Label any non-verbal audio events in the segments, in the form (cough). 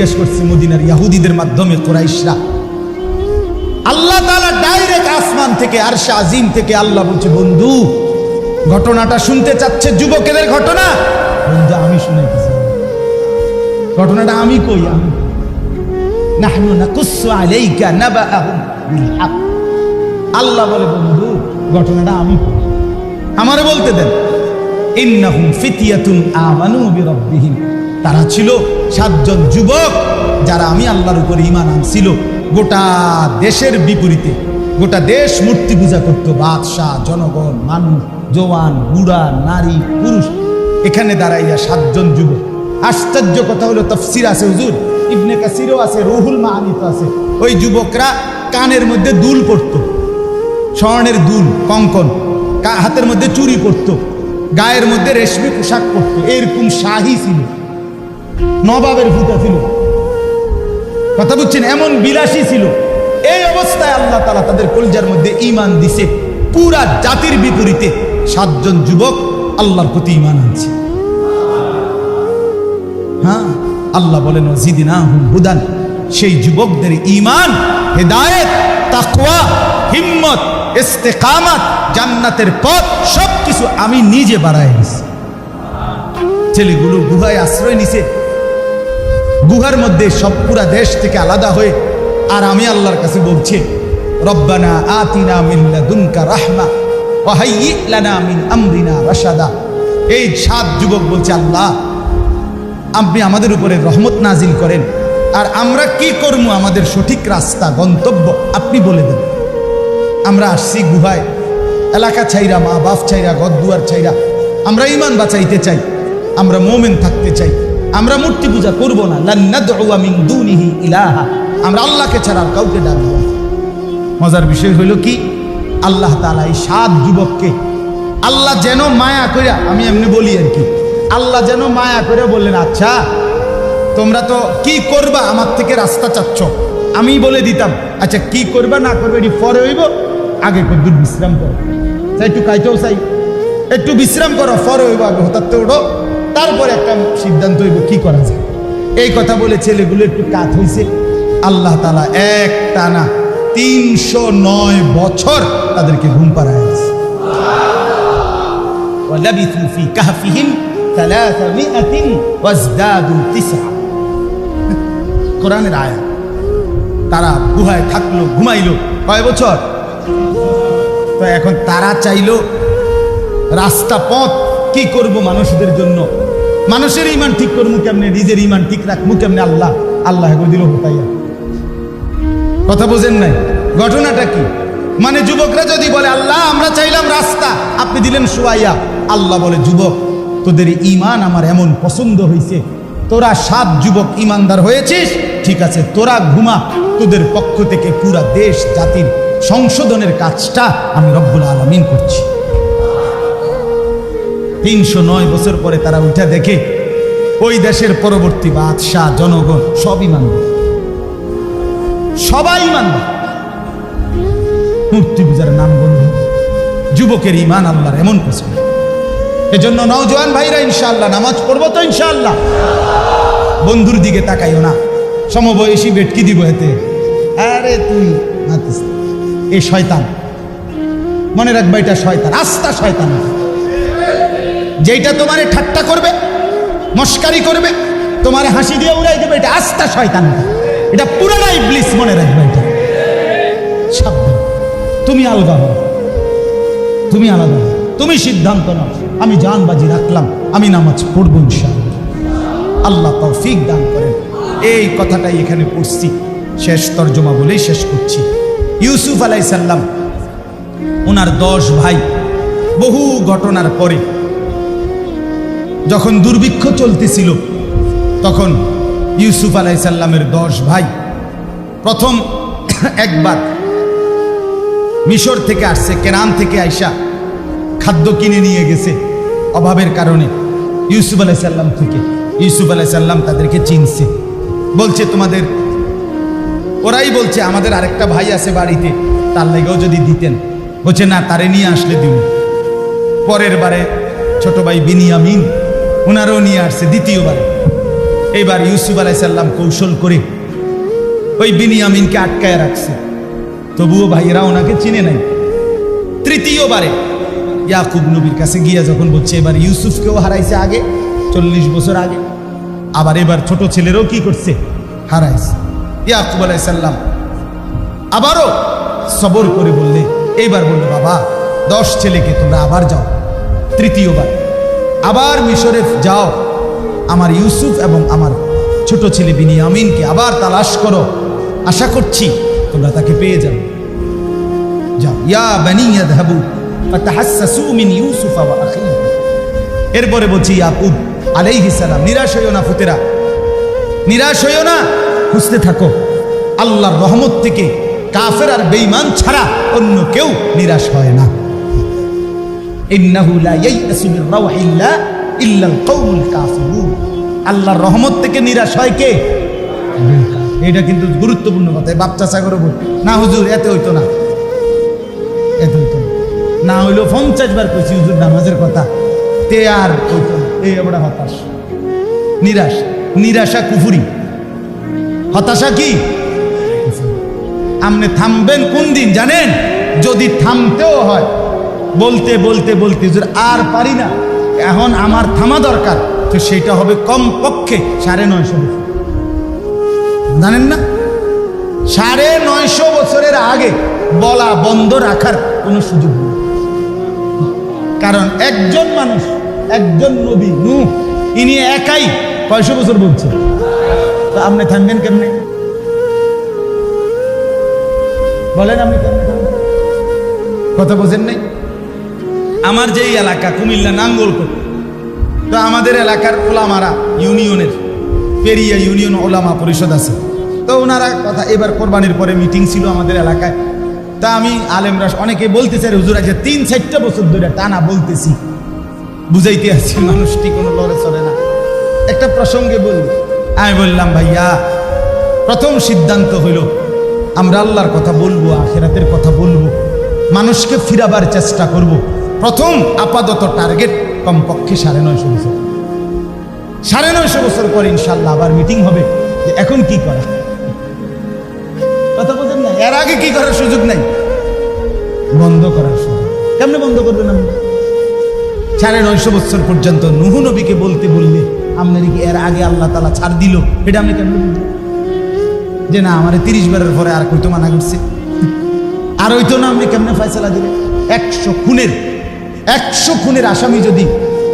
জিজ্ঞেস করছে মদিনার ইয়াহুদিদের মাধ্যমে কোরাইশরা। আল্লাহ তাআলা ডাইরেক্ট আসমান থেকে, আরশে আজিম থেকে আল্লাহ বলছে, বন্ধু, ঘটনাটা শুনতে চাচ্ছে যুবকেদের ঘটনা? বন্ধু, আমি শুনাইতেছি। ঘটনাটা আমি কই? আমি আল্লাহ বলে, বন্ধু, ঘটনাটা আমি আমারে বলতে দেন। ইন্নাহুম ফিতিয়াতুন আমানু বিরাব্বিহিম। তারা ছিল সাতজন যুবক যারা আমি আল্লাহর উপর ইমান আনছিল। গোটা দেশের বিপরীতে। গোটা দেশ মূর্তি পূজা করত, বাদশাহ, জনগণ, মানুষ, জওয়ান, বুড়া, নারী, পুরুষ। এখানে দাঁড়াইয়া সাতজন যুবক। আশ্চর্য কথা হলো, তফসির আছে হুজুর। ইবনে কাসিরও আছে, রহুল মাহানিত আছে। ওই যুবকরা কানের মধ্যে দুল পড়তো স্বর্ণের দুল, কঙ্কন। হাতের মধ্যে চুরি পরত। গায়ের মধ্যে রেশমি পোশাক পরত। এরকম শাহী ছিল। নবাবের ভূতা ছিল কথা বুঝছেন, এমন বিলাসী ছিল। এই অবস্থায় আল্লাহ তালা তাদের কলজার মধ্যে ইমান দিছে। পুরা জাতির বিপরীতে সাতজন যুবক আল্লাহর প্রতি ইমান আনছে। হ্যাঁ আল্লাহ বলেন জিদিনা হুদান সেই যুবকদের ইমান হেদায়েত, তাকওয়া, হিম্মত, ইস্তেকামাত, জান্নাতের পথ সব কিছু আমি নিজে বাড়াই নিছি ছেলেগুলো গুহায় আশ্রয় নিছে। গুহার মধ্যে সব পুরা দেশ থেকে আলাদা হয়ে, আর আমি আল্লাহর কাছে বলছি, রব্বানা আতিনা মিন লাদুনকা রাহমা লানা মিন আমরিনা রাশাদা। এই সাত যুবক বলছে, আল্লাহ, আপনি আমাদের উপরে রহমত নাজিল করেন, আর আমরা কি করব? আমাদের সঠিক রাস্তা, গন্তব্য আপনি বলে দেন। আমরা আসছি গুহায়, এলাকা ছাইরা মা বাপ ছাইরা গদ্দুয়ার ছাইরা, আমরা ইমান বাঁচাইতে চাই, আমরা মোমেন থাকতে চাই। আমরা মূর্তি পূজা করব না। ইলাহা। আমরা আল্লাহকে ছাড়া আর কাউকে ডাকবো মজার বিষয় হইল কি? আল্লাহ তালা এই সাত যুবককে আল্লাহ যেন মায়া কইরা, আমি এমনি বলি আর কি, আল্লাহ যেন মায়া করে বললেন আচ্ছা তোমরা তো কি করবা? আমার থেকে রাস্তা চাচ্ছ। আমি বলে দিতাম আচ্ছা কি করবা না করবে? এটি পরে হইব, আগে কদ্দুর বিশ্রাম করো। একটু কাইতেও চাই, একটু বিশ্রাম করো, পরে হইব, আগে হঠাৎ ওঠো। তারপরে একটা সিদ্ধান্ত হইব, কি করা যায়? এই কথা বলে ছেলেগুলো একটু কাত হয়েছে আল্লাহ তালা এক টানা তিনশো নয় বছর তাদেরকে ঘুম পাড়ায় কোরআনের আয়া তারা গুহায় থাকল, ঘুমাইলো, কয় বছর? তো এখন তারা চাইলো রাস্তা পথ কি করব মানুষদের জন্য? মানুষের ইমান ঠিক করব কেমনে? নিজের ইমান ঠিক রাখব কেমনে? আল্লাহ আল্লাহ দিল হতাইয়া। কথা বোঝেন নাই? ঘটনাটা কি? মানে যুবকরা যদি বলে, আল্লাহ, আমরা চাইলাম রাস্তা। আপনি দিলেন শুয়াইয়া। আল্লাহ বলে, যুবক, তোদের ইমান আমার এমন পছন্দ হয়েছে তোরা সাত যুবক ইমানদার হয়েছিস, ঠিক আছে, তোরা ঘুমা। তোদের পক্ষ থেকে পুরা দেশ, জাতির সংশোধনের কাজটা আমি রব্বুল আলমিন করছি। তিনশো নয় বছর পরে তারা উঠে দেখে, ওই দেশের পরবর্তী বাদশাহ, জনগণ সব ইমানদার সবাই মানবে। মূর্তি পূজার নাম বন্ধু, যুবকের ইমান আল্লাহর এমন পছন্দ এজন্য নওজোয়ান ভাইরা, ইনশাআল্লাহ, নামাজ পড়ব তো ইনশাআল্লাহ। বন্ধুর দিকে তাকাইও না, সমবয়সী বেটকি দিব এতে। আরে তুই এ শয়তান। মনে রাখবা এটা শয়তান আস্তা শয়তান। যেইটা তোমারে ঠাট্টা করবে, মস্কারি করবে, তোমারে হাসি দিয়ে উড়াই দেবে, এটা আস্তা শয়তান। এটা পুরানাই ব্লিস মনে রাখবে এটা। সাবধান। তুমি আলগা হও। তুমি আলাদা তুমি সিদ্ধান্ত নাও। আমি জান বাজি রাখলাম। আমি নামাজ পড়ব ইনশাআল্লাহ। আল্লাহ তৌফিক দান করেন। এই কথাটাই এখানে পড়ছি। শেষ তর্জমা বলেই শেষ করছি। ইউসুফ আলাইসাল্লাম ওনার দশ ভাই, বহু ঘটনার পরে যখন দুর্ভিক্ষ চলতেছিল, তখন ইউসুফ আলাইসাল্লামের দশ ভাই প্রথম (coughs) একবার মিশর থেকে আসছে কেরান থেকে আইসা খাদ্য কিনে নিয়ে গেছে অভাবের কারণে ইউসুফ আলাইসাল্লাম থেকে। ইউসুফ আলাইসাল্লাম তাদেরকে চিনছে। বলছে, তোমাদের ওরাই বলছে, আমাদের আরেকটা ভাই আছে বাড়িতে, তার লেগেও যদি দিতেন। বলছে, না, তারে নিয়ে আসলে দিব। পরের বারে ছোট ভাই বিনিয়ামিন ওনারও নিয়ে আসছে দ্বিতীয়বার। এবার ইউসুফ আলাইসাল্লাম কৌশল করে ওই বিনিয়ামিনকে আটকায় রাখছে। তবুও ভাইয়েরা ওনাকে চিনে নাই। তৃতীয়বারে ইয়াকুব নবীর কাছে গিয়া যখন বলছে, এবার ইউসুফকেও হারাইছে আগে, চল্লিশ বছর আগে। আবার এবার ছোট ছেলেরও কি করছে? হারাইছে। ইয়াকুব আলাইসাল্লাম আবারও সবর করে বললে, এইবার বলল, বাবা, দশ ছেলেকে তোমরা আবার যাও। তৃতীয়বার আবার মিশরে যাও। আমার ইউসুফ এবং আমার ছোট ছেলে বিনিয়ামিনকে আবার তালাশ করো। আশা করছি তোমরা তাকে পেয়ে যাবে। যাও। বানি এরপরে বলছি, ইয়াকুব আলাইহিস সালাম, নিরাশ হইও না ফুতেরা। নিরাশ হইও না, খুঁজতে থাকো। আল্লাহর রহমত থেকে কাফের আর বেঈমান ছাড়া অন্য কেউ নিরাশ হয় না। ইন্নাহু লা ইয়াইয়াসু মির রাওহিল্লাহ ইল্লাল কওমুল কাফিরুন। আল্লাহর রহমত থেকে নিরাশ হয় কে? এটা কিন্তু গুরুত্বপূর্ণ কথা বাপ চাচা করে না হুজুর, এতে হইতো না। এত হইতো না। না হইল পঞ্চাশ বার কইছি, হুজুর, নামাজের কথা। তে আর হইতো এই আমরা হতাশ। নিরাশ। নিরাশা কুফুরি। হতাশা কি? আপনি থামবেন কোন দিন, জানেন? যদি থামতেও হয় বলতে বলতে বলতে হুজুর আর পারি না। এখন আমার থামা দরকার। তো সেটা হবে কম পক্ষে সাড়ে নয়শো বছর। জানেন না? সাড়ে নয়শো বছরের আগে বলা বন্ধ রাখার কোনো সুযোগ নেই। কারণ একজন মানুষ, একজন নবী নু ইনি একাই কয়শো বছর বলছে। তো আপনি থামবেন কেমনে? বলেন আপনি কেমনে? কথা বোঝেন নাই? আমার যেই এলাকা, কুমিল্লা নাঙ্গলকোট তো আমাদের এলাকার ওলামারা, ইউনিয়নের, পেরিয়া ইউনিয়ন ওলামা পরিষদ আছে। তো ওনারা কথা এবার কোরবানির পরে মিটিং ছিল আমাদের এলাকায়। তা আমি আলেমরা অনেকে বলতেছে "আরে হুজুর আছে তিন চারটা বছর ধরে টানা বলতেছি। বুঝাইতে আসছি, মানুষটি কোনো লড়ে চলে না। একটা প্রসঙ্গে বলি, আমি বললাম, ভাইয়া, প্রথম সিদ্ধান্ত হইল, আমরা আল্লাহর কথা বলব, আখেরাতের কথা বলব, মানুষকে ফিরাবার চেষ্টা করব। প্রথম আপাতত টার্গেট কমপক্ষে সাড়ে নয়শো বছর। সাড়ে নয়শো বছর পর ইনশাল্লাহ আবার মিটিং হবে যে এখন কি করা? কথা বলছেন না? এর আগে কি করার সুযোগ নাই? বন্ধ করার সুযোগ। কেমনে বন্ধ করবেন আপনি? সাড়ে নয়শো বছর পর্যন্ত নুহু নবীকে বলতে বললে আপনার কি এর আগে আল্লাহ তালা ছাড় দিল? এটা আপনি কেমন? যে না, আমার তিরিশ বারের পরে আর কইতো মানা করছে। আর হইতো না, আপনি কেমনে ফয়সালা দিলেন? একশো খুনের একশো খুনের আসামি যদি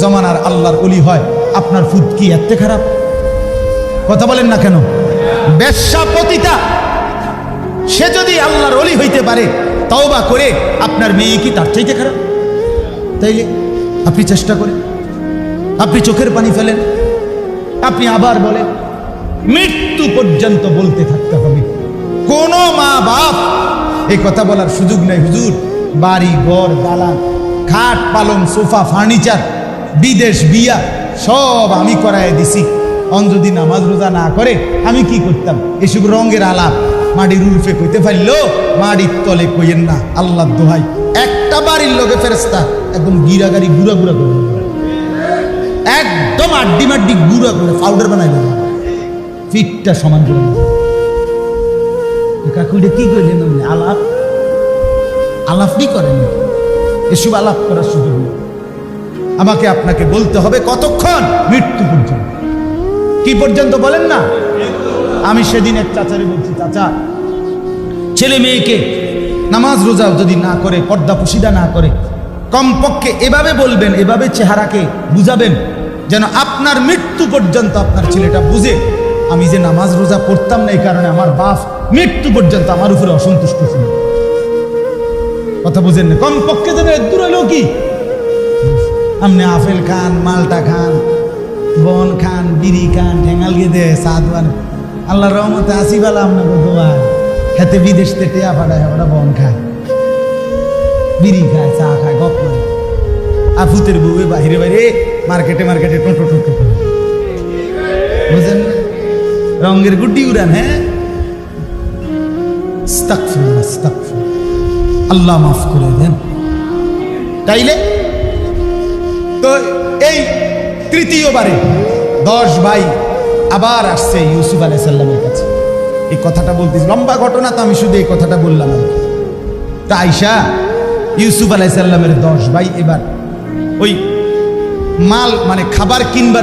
জমানার আল্লাহর অলি হয়, আপনার ফুট কি এত খারাপ? কথা বলেন না কেন? বেশ্যা পতিতা। সে যদি আল্লাহর অলি হইতে পারে তাও বা করে আপনার মেয়ে কি তার চাইতে খারাপ? তাইলে আপনি চেষ্টা করেন। আপনি চোখের পানি ফেলেন। আপনি আবার বলেন, মৃত্যু পর্যন্ত বলতে থাকতে হবে। কোনো মা বাপ এই কথা বলার সুযোগ নেই, হুজুর। বাড়ি, ঘর দালান খাট পালং, সোফা, ফার্নিচার, বিদেশ, বিয়া, সব আমি করায় দিছি। অন যদি নামাজ রোজা না করে, আমি কি করতাম? এসব রঙের আলাপ। মাটির উল্ফে কইতে পারল, মাটির তলে কইয়েন না আল্লাহ দোহাই। একটা বাড়ির লোকে ফেরেস্তা একদম গিরা গাড়ি গুড়া গুড়া করে। একদম আড্ডি মাড্ডি গুঁড়া করে পাউডার বানাই দেবে ফিটটা সমান করে কাকুটা কি করলেন আলাপ? আলাপই করেন? না। এসব আলাপ করার সুযোগ নেই। আমাকে আপনাকে বলতে হবে কতক্ষণ? মৃত্যু পর্যন্ত। কি পর্যন্ত বলেন না? আমি সেদিন এক চাচারে বলছি, চাচা, ছেলে মেয়েকে নামাজ রোজা যদি না করে, পর্দা পুশিদা না করে, কমপক্ষে এভাবে বলবেন, এভাবে চেহারাকে বুঝাবেন, যেন আপনার মৃত্যু পর্যন্ত আপনার ছেলেটা বুঝে, আমি যে নামাজ রোজা পড়তাম না এই কারণে আমার বাপ মৃত্যু পর্যন্ত আমার উপরে অসন্তুষ্ট ছিল। কথা বুঝেন না। কমপক্ষে যেন দূর হলেও কি আপনি আপেল খান মালটা খান বন খান বিড়ি খান ঠেঙ্গাল গেদে সাদওয়ান আল্লাহ রহমতে আসিবালা আপনাকে দোয়া হাতে বিদেশ থেকে টেয়া ফাটায় ওরা বন খায়। বিড়ি খায় চা খায় গপ করে। আর ভূতের বউয়ে বাহিরে বাইরে মার্কেটে মার্কেটে টোটো টোটো বুঝেন? রঙের গুড্ডি উড়ান হ্যাঁ? আস্তাগফিরুল্লাহ, আস্তাগফিরুল্লাহ। আল্লাহ মাফ করে দেন। তাইলে? তো এই তৃতীয়বারে দশ ভাই আবার আসছে ইউসুফ আলাইসাল্লামের কাছে। এই কথাটা বলতেছি, লম্বা ঘটনা তো আমি শুধু এই কথাটা বললাম। তা আইসা ইউসুফ আলাইসাল্লামের দশ ভাই এবার ওই মাল মানে খাবার কিনবার